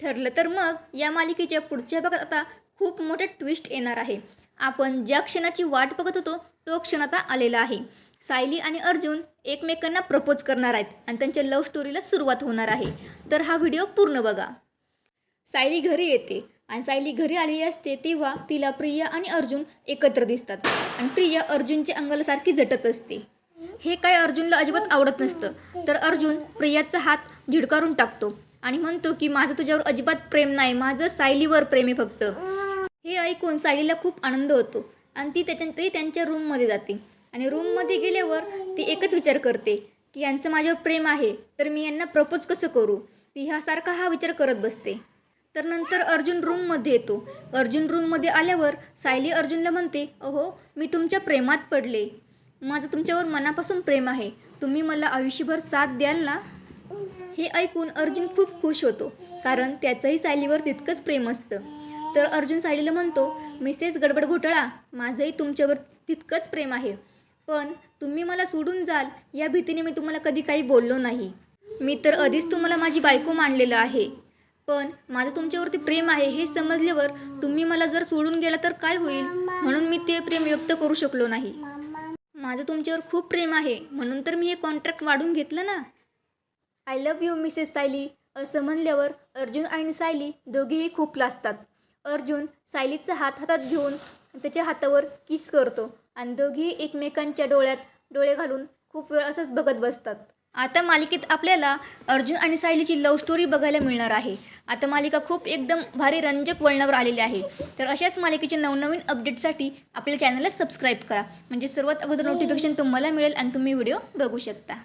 ठरलं तर मग या मालिकेच्या पुढच्या भागात आता खूप मोठा ट्विस्ट येणार आहे. आपण ज्या क्षणाची वाट बघत होतो तो क्षण आता आलेला आहे. सायली आणि अर्जुन एकमेकांना प्रपोज करणार आहेत आणि त्यांच्या लव्ह स्टोरीला सुरुवात होणार आहे. तर हा व्हिडिओ पूर्ण बघा. सायली घरी येते आणि सायली घरी आलेली असते तेव्हा तिला प्रिया आणि अर्जुन एकत्र दिसतात आणि प्रिया अर्जुनच्या अंगाला सारखी झटत असते. हे काय अर्जुनला अजिबात आवडत नसतं. तर अर्जुन प्रियाचा हात झिडकारून टाकतो. आणि म्हणतो की माझं तुझ्यावर अजिबात प्रेम नाही माझं सायलीवर प्रेम आहे फक्त. हे ऐकून सायलीला खूप आनंद होतो आणि ती त्याच्या ते त्यांच्या रूममध्ये जाते. आणि रूममध्ये गेल्यावर ती एकच विचार करते की यांचं माझ्यावर प्रेम आहे तर मी यांना प्रपोज कसं करू? ती ह्यासारखा हा विचार करत बसते. तर नंतर अर्जुन रूममध्ये येतो. अर्जुन रूममध्ये आल्यावर सायली अर्जुनला म्हणते अहो मी तुमच्या प्रेमात पडले. माझं तुमच्यावर मनापासून प्रेम आहे. तुम्ही मला आयुष्यभर साथ द्याल ना हे ऐकून अर्जुन खूप खुश होतो कारण त्याचंही सायलीवर तितकंच प्रेम असतं. तर अर्जुन सायलीला म्हणतो मिसेस गडबड घोटाळा माझंही तुमच्यावर तितकंच प्रेम आहे. पण तुम्ही मला सोडून जाल या भीतीने मी तुम्हाला कधी काही बोललो नाही. मी तर आधीच तुम्हाला माझी बायको मानलेलं आहे. पण माझं तुमच्यावरती प्रेम आहे हे समजल्यावर तुम्ही मला जर सोडून गेला तर काय होईल? म्हणून मी ते प्रेम व्यक्त करू शकलो नाही. माझं तुमच्यावर खूप प्रेम आहे म्हणून तर मी हे कॉन्ट्रॅक्ट वाढून घेतलं ना. I love you Mrs Sayali असं म्हणल्यावर अर्जुन आणि सायली दोघेही खूप लाजतात. अर्जुन सायलीचा हात हातात घेऊन त्याच्या हातावर किस करतो आणि दोघेही एकमेकांच्या डोळ्यात डोळे घालून खूप वेळ असंच बघत बसतात. आता मालिकेत आपल्याला अर्जुन आणि सायलीची लव्ह स्टोरी बघायला मिळणार आहे. आता मालिका खूप एकदम भारी रंजक वळणावर आलेली आहे. तर अशाच मालिकेच्या नवनवीन अपडेटसाठी आपल्या चॅनलला सबस्क्राईब करा. म्हणजे सर्वात अगोदर नोटिफिकेशन तुम्हाला मिळेल आणि तुम्ही व्हिडिओ बघू शकता.